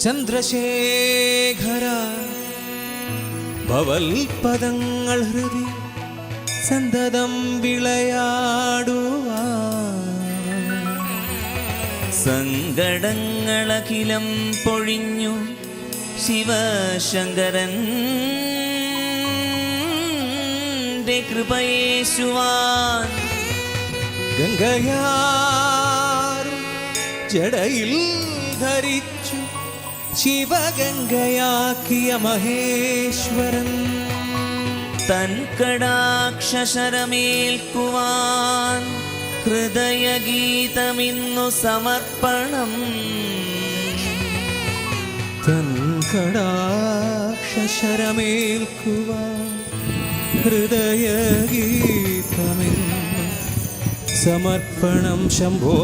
ചന്ദ്രശേഖര ഭവൽപദങ്ങൾ ഹൃദി സന്തതം വിളയാടുവാ സങ്കടങ്ങളഖിലം പൊഴിഞ്ഞു ശിവശങ്കരൻ. കൃപയേശുവാൻ. ഗംഗയാർ ജടയിൽ ധരിച്ചു ശിവഗംഗയാക്കിയ മഹേശ്വരൻ. തൻ കടാക്ഷരമേൽക്കുവാൻ ഹൃദയഗീതമിന്നു സമർപ്പണം. തൻ കടാക്ഷരമേൽക്കുവാൻ ഹൃദയഗീതമിന്നു സമർപ്പണം. ശംഭോ